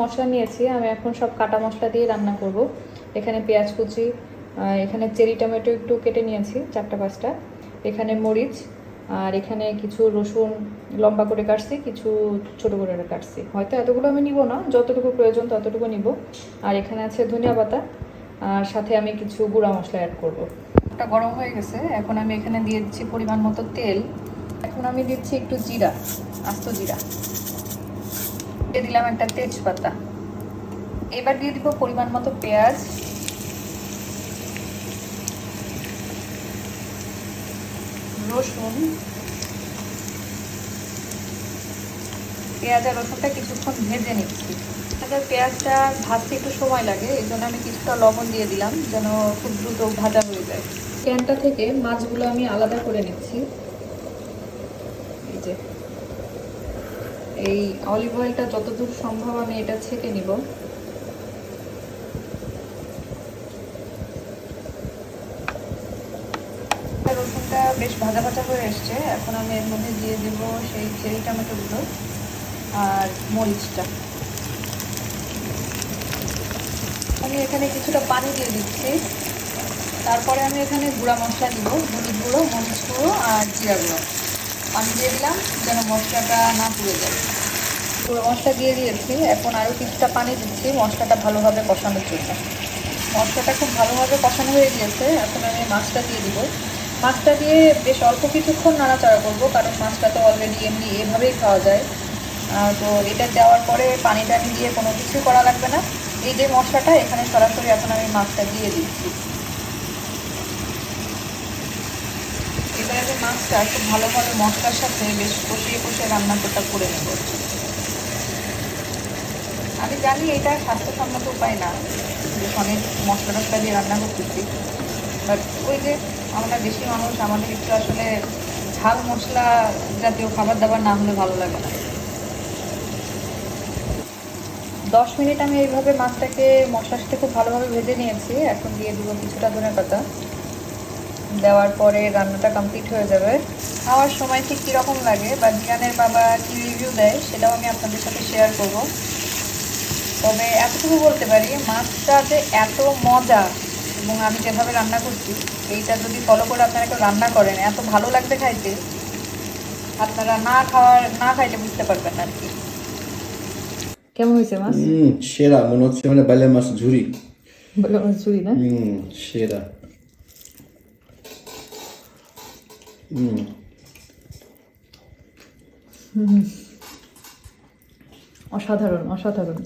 মশলা নিয়েছি, আমি এখন সব কাটা মশলা দিয়ে রান্না করব। এখানে পেঁয়াজ কুচি এখানে চেরি টমেটো একটু কেটে নিয়েছি, চারটা, পাঁচটা। এখানে মরিচ, আর এখানে কিছু রসুন, লম্বা করে কাটছি, কিছু ছোট করে কাটছি। হয়তো এতগুলো আমি নিব না, যতটুকু প্রয়োজন ততটুকু নিব। আর এখানে আছে ধনিয়া পাতা, আর সাথে আমি কিছু গুঁড়া মশলা অ্যাড করব। ওটা গরম হয়ে গেছে, এখন আমি এখানে দিয়ে দিচ্ছি পরিমাণ মতো তেল। এখন আমি দিচ্ছি একটু জিরা, আস্ত জিরা। দিয়ে দিলাম একটা তেজপাতা। এবার দিয়ে দিব পরিমাণ মতো পেঁয়াজ। রসুন। পেঁয়াজ আর রসুনটা কিছুক্ষণ ভেজে নিচ্ছি। আচ্ছা পেঁয়াজটা ভাজতে একটু সময় লাগে, এই জন্য আমি কিছুটা লবণ দিয়ে দিলাম, যেন খুব দ্রুত ভাজা হয়ে যায়। ক্যানটা থেকে মাছগুলো আমি আলাদা করে নিচ্ছি। এই যে। এই অলিভ অয়েলটা যতদূর সম্ভব আমি এটা ছেঁকে নিব। রসুনটা বেশ ভাজা ভাজা হয়ে এসছে। এখন আমি এর মধ্যে দিয়ে দেব সেই চেরি টমেটোগুলো আর মরিচটা। আমি এখানে কিছুটা পানি দিয়ে দিচ্ছি। তারপরে আমি এখানে গুঁড়া মশলা দিব, হলুদ গুঁড়ো, মরিচ গুঁড়ো আর জিরা গুঁড়ো। পানি দিয়ে দিলাম, যেন মশলাটা না পুড়ে যায়। পুরো মশলা দিয়ে দিয়েছি, এখন আরও কিছুটা পানি দিচ্ছি, মশলাটা ভালোভাবে কষানোর জন্য। মশলাটা খুব ভালোভাবে কষানো হয়ে গিয়েছে, এখন আমি মাছটা দিয়ে দিব। মাছটা দিয়ে বেশ অল্প কিছুক্ষণ নাড়াচাড়া করব, কারণ মাছটা তো অলরেডি এমনি এভাবেই খাওয়া যায়। তো এটা দেওয়ার পরে পানি টানি দিয়ে কোনো কিছু করা লাগবে না। এই যে মশলাটা, এখানে সরাসরি এখন আমি মাছটা দিয়ে দিচ্ছি এবারে আমি মাছটা খুব ভালোভাবে মশলার সাথে বেশ কষিয়ে কষিয়ে রান্নাটা করে নেব। আমি জানি এটা স্বাস্থ্যসম্মত উপায় না যে অনেক মশলা টশলা দিয়ে রান্না করতেছি। বাট ওই যে আমরা বেশি মানুষ, আমাদের একটু আসলে ঝাল মশলা জাতীয় খাবার দাবার না হলে ভালো লাগে না। দশ মিনিট আমি এইভাবে মাছটাকে, মশলার সাথে খুব ভালোভাবে ভেজে নিয়েছি। এখন দিয়ে দেবো কিছুটা ধনে পাতা দেওয়ার পরে রান্নাটা কমপ্লিট হয়ে যাবে। খাওয়ার সময় ঠিক কীরকম লাগে বা জিয়ানের বাবা কী রিভিউ দেয় সেটাও আমি আপনাদের সাথে শেয়ার করব। তবে এতটুকু বলতে পারি মাছটা যে এত মজা এবং আমি যেভাবে রান্না করছি এইটা যদি ফলো করে আপনারা কেউ রান্না করেন এত ভালো লাগবে খাইতে আপনারা না খাওয়ার না খাইলে বুঝতে পারবেন না আর কি। কেমন হয়েছে মাছ? হুম সেরা। মনে হচ্ছে মানে বাইলে মাছ ঝুরি। বলে মাছ চুরি না? সেরা। অসাধারণ অসাধারণ।